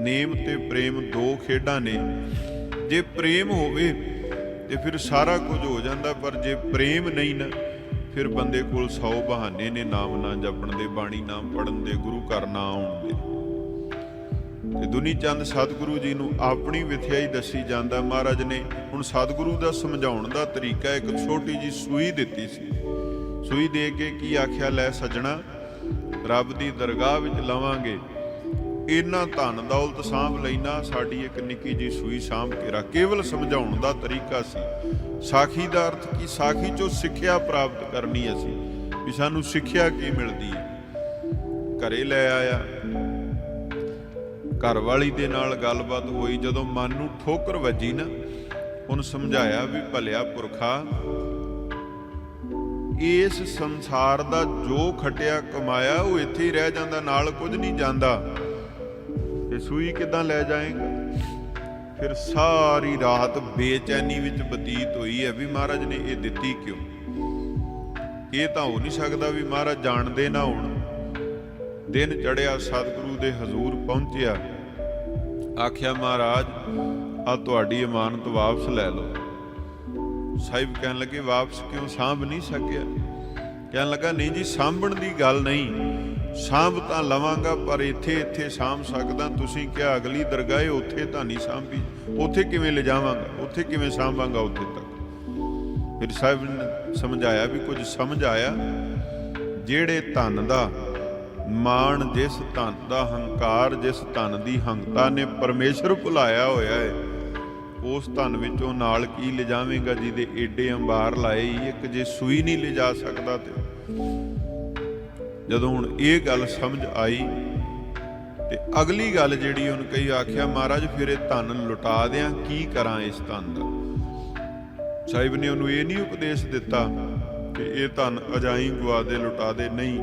ਨੇਮ ਤੇ ਪ੍ਰੇਮ ਦੋ ਖੇਡਾਂ ਨੇ। ਜੇ ਪ੍ਰੇਮ ਹੋਵੇ ਤੇ ਫਿਰ ਸਾਰਾ ਕੁਝ ਹੋ ਜਾਂਦਾ, ਪਰ ਜੇ ਪ੍ਰੇਮ ਨਹੀਂ ਨਾ, ਫਿਰ ਬੰਦੇ ਕੋਲ 100 ਬਹਾਨੇ ਨੇ, ਨਾਮ ਨਾ ਜਪਣ ਦੇ, ਬਾਣੀ ਨਾਮ ਪੜਨ ਦੇ, ਗੁਰੂ ਘਰ ਨਾ ਆਉਣ ਦੇ। ਤੇ ਦੁਨੀ ਚੰਦ ਸਤਿਗੁਰੂ ਜੀ ਨੂੰ ਆਪਣੀ ਵਿਥਿਆਈ ਦੱਸੀ ਜਾਂਦਾ ਮਹਾਰਾਜ ਨੇ। ਹੁਣ ਸਤਿਗੁਰੂ ਦਾ ਸਮਝਾਉਣ ਦਾ ਤਰੀਕਾ ਇੱਕ ਛੋਟੀ ਜੀ ਸੂਈ ਦਿੱਤੀ ਸੀ। ਸੂਈ ਦੇ ਕੇ ਕੀ ਆਖਿਆ, ਲੈ ਸੱਜਣਾ, ਰੱਬ ਦੀ ਦਰਗਾਹ ਵਿੱਚ ਲਵਾਂਗੇ। ਇੰਨਾ ਧਨ ਦੌਲਤ ਸਾਂਭ ਲੈਣਾ, ਸਾਡੀ ਇੱਕ ਨਿੱਕੀ ਜੀ ਸੂਈ ਸਾਂਭ ਕੇ ਰੱਖ। ਕੇਵਲ ਸਮਝਾਉਣ ਦਾ ਤਰੀਕਾ ਸੀ। ਸਾਖੀ ਦਾ ਅਰਥ ਕੀ? ਸਾਖੀ ਚੋਂ ਸਿੱਖਿਆ ਪ੍ਰਾਪਤ ਕਰਨੀ ਅਸੀਂ। ਵੀ ਸਾਨੂੰ ਸਿੱਖਿਆ ਕੀ ਮਿਲਦੀ ਹੈ? ਘਰੇ ਲੈ ਆਇਆ। ਘਰ ਵਾਲੀ ਦੇ ਨਾਲ ਗੱਲਬਾਤ ਹੋਈ। ਜਦੋਂ ਮਨ ਨੂੰ ਠੋਕਰ ਵੱਜੀ ਨਾ, ਉਹਨੂੰ ਸਮਝਾਇਆ ਵੀ ਭਲਿਆ ਪੁਰਖਾ, ਇਸ ਸੰਸਾਰ ਦਾ ਜੋ ਖਟਿਆ ਕਮਾਇਆ, ਉਹ ਇੱਥੇ ਹੀ ਰਹਿ ਜਾਂਦਾ, ਨਾਲ ਕੁਝ ਨਹੀਂ ਜਾਂਦਾ। ਸੂਈ ਕਿੱਦਾਂ ਲੈ ਜਾਏਗਾ? ਫਿਰ ਸਾਰੀ ਰਾਤ ਬੇਚੈਨੀ ਵਿੱਚ ਬਤੀਤ ਹੋਈ ਹੈ। ਵੀ ਮਹਾਰਾਜ ਨੇ ਇਹ ਦਿੱਤੀ ਕਿਉਂ? ਇਹ ਤਾਂ ਹੋ ਨਹੀਂ ਸਕਦਾ ਵੀ ਮਹਾਰਾਜ ਜਾਣਦੇ ਨਾ ਹੋਣ। ਦਿਨ ਚੜਿਆ ਸਤਿਗੁਰੂ ਦੇ ਹਜ਼ੂਰ ਪਹੁੰਚਿਆ। ਆਖਿਆ, ਮਹਾਰਾਜ ਆ ਤੁਹਾਡੀ ਇਮਾਨਤ ਵਾਪਸ ਲੈ ਲਓ। ਸਾਹਿਬ ਕਹਿਣ ਲੱਗੇ, ਵਾਪਸ ਕਿਉਂ ਸਾਂਭ ਨਹੀਂ ਸਕਿਆ? ਕਹਿਣ ਲੱਗਾ, ਨਹੀਂ ਜੀ, ਸਾਂਭਣ ਦੀ ਗੱਲ ਨਹੀਂ। ਸਾਂਭ ਤਾਂ ਲਵਾਂਗਾ ਪਰ ਇੱਥੇ ਇੱਥੇ ਸਾਂਭ ਸਕਦਾ। ਤੁਸੀਂ ਕਿਹਾ ਅਗਲੀ ਦਰਗਾਹ ਹੈ, ਉੱਥੇ ਤਾਂ ਨਹੀਂ ਸਾਂਭੀ। ਉੱਥੇ ਕਿਵੇਂ ਲਿਜਾਵਾਂਗਾ? ਉੱਥੇ ਕਿਵੇਂ ਸਾਂਭਾਂਗਾ ਉੱਥੇ ਤੱਕ? ਫਿਰ ਸਾਹਿਬ ਨੇ ਸਮਝਾਇਆ ਵੀ ਕੁਝ ਸਮਝ ਆਇਆ। ਜਿਹੜੇ ਧਨ ਦਾ ਮਾਣ ਜਿਸ ਧਨ ਦਾ ਹੰਕਾਰ ਜਿਸ ਧਨ ਦੀ ਹੰਕਤਾ ਨੇ ਪਰਮੇਸ਼ਰ ਭੁਲਾਇਆ ਹੋਇਆ ਹੈ ਉਸ ਧਨ ਵਿੱਚੋਂ ਨਾਲ ਕੀ ਲਿਜਾਵੇਂਗਾ ਜਿਹਦੇ ਏਡੇ ਅੰਬਾਰ ਲਾਏ ਹੀ ਇੱਕ ਜੇ ਸੂਈ ਨਹੀਂ ਲਿਜਾ ਸਕਦਾ ਤੇ? ਜਦੋਂ ਹੁਣ ਇਹ ਗੱਲ ਸਮਝ ਆਈ ਤੇ ਅਗਲੀ ਗੱਲ ਜਿਹੜੀ ਉਹਨੂੰ ਕਈ ਆਖਿਆ, ਮਹਾਰਾਜ, ਫਿਰ ਇਹ ਧਨ ਲੁਟਾ ਦਿਆਂ, ਕੀ ਕਰਾਂ ਇਸ ਧਨ ਦਾ? ਸਾਹਿਬ ਨੇ ਉਹਨੂੰ ਇਹ ਨਹੀਂ ਉਪਦੇਸ਼ ਦਿੱਤਾ ਕਿ ਇਹ ਧਨ ਅਜਾਈ ਗਵਾ ਦੇ ਲੁਟਾ ਦੇ। ਨਹੀਂ,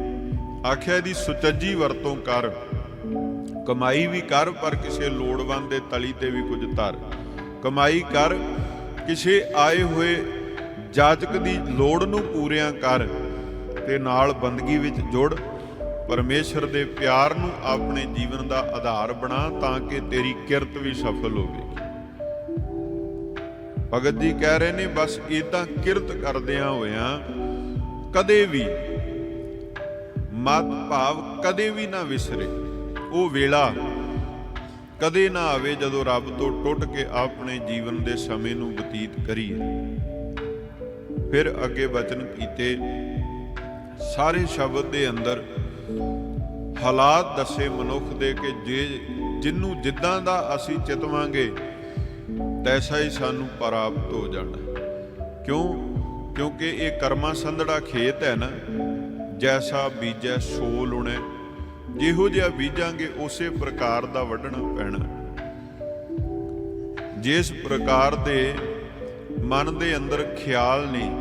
ਆਖਿਆ ਇਹਦੀ ਸੁਚੱਜੀ ਵਰਤੋਂ ਕਰ, ਕਮਾਈ ਵੀ ਕਰ, ਪਰ ਕਿਸੇ ਲੋੜਵੰਦ ਦੇ ਤਲੀ ਤੇ ਵੀ ਕੁਝ ਧਰ। ਕਮਾਈ ਕਰ, ਕਿਸੇ ਆਏ ਹੋਏ ਜਾਜਕ ਦੀ ਲੋੜ ਨੂੰ ਪੂਰਿਆਂ ਕਰ। ਤੇ ਨਾਲ ਬੰਦਗੀ ਵਿੱਚ ਜੁੜ ਪਰਮੇਸ਼ਰ ਦੇ ਪਿਆਰ ਨੂੰ ਆਪਣੇ ਜੀਵਨ ਦਾ ਆਧਾਰ ਬਣਾ ਤਾਂ ਕਿ ਤੇਰੀ ਕਿਰਤ ਵੀ ਸਫਲ ਹੋਵੇਗੀ ਭਗਤ ਜੀ ਕਹਿ ਰਹੇ ਨੇ, ਬਸ ਇਦਾਂ ਕਿਰਤ ਕਰਦਿਆਂ ਹੋਇਆਂ ਕਦੇ ਵੀ ਮਤ ਭਾਵ ਕਦੇ ਵੀ ਨਾ ਵਿਸਰੇ। ਉਹ ਵੇਲਾ ਕਦੇ ਨਾ ਆਵੇ ਜਦੋਂ ਰੱਬ ਤੋਂ ਟੁੱਟ ਕੇ ਆਪਣੇ ਜੀਵਨ ਦੇ ਸਮੇਂ ਨੂੰ ਬਤੀਤ ਕਰੀਏ। ਫਿਰ ਅੱਗੇ ਬਚਨ ਕੀਤੇ ਸਾਰੇ ਸ਼ਬਦ ਦੇ ਅੰਦਰ ਹਾਲਾਤ ਦੱਸੇ ਮਨੁੱਖ ਦੇ ਕਿ ਜੇ ਜਿੰਨੂੰ ਜਿੱਦਾਂ ਦਾ ਅਸੀਂ ਚਿਤਵਾਂਗੇ, ਤੈਸਾ ਹੀ ਸਾਨੂੰ ਪ੍ਰਾਪਤ ਹੋ ਜਾਣਾ। ਕਿਉਂ? ਕਿਉਂਕਿ ਇਹ ਕਰਮਾ ਸੰਧੜਾ ਖੇਤ ਹੈ ਨਾ। ਜੈਸਾ ਬੀਜੈ ਸੋ ਲੁਣੈ ਜਿਹੋ ਜਿਹਾ ਬੀਜਾਂਗੇ, ਉਸੇ ਪ੍ਰਕਾਰ ਦਾ ਵੱਢਣਾ ਪੈਣਾ। ਜਿਸ ਪ੍ਰਕਾਰ ਦੇ ਮਨ ਦੇ ਅੰਦਰ ਖਿਆਲ ਨਹੀਂ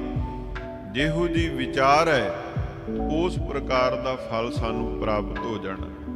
ਜਿਹੋ ਜੀ ਵਿਚਾਰ ਹੈ ਉਸ ਪ੍ਰਕਾਰ ਦਾ ਫਲ ਸਾਨੂੰ ਪ੍ਰਾਪਤ ਹੋ ਜਾਣਾ।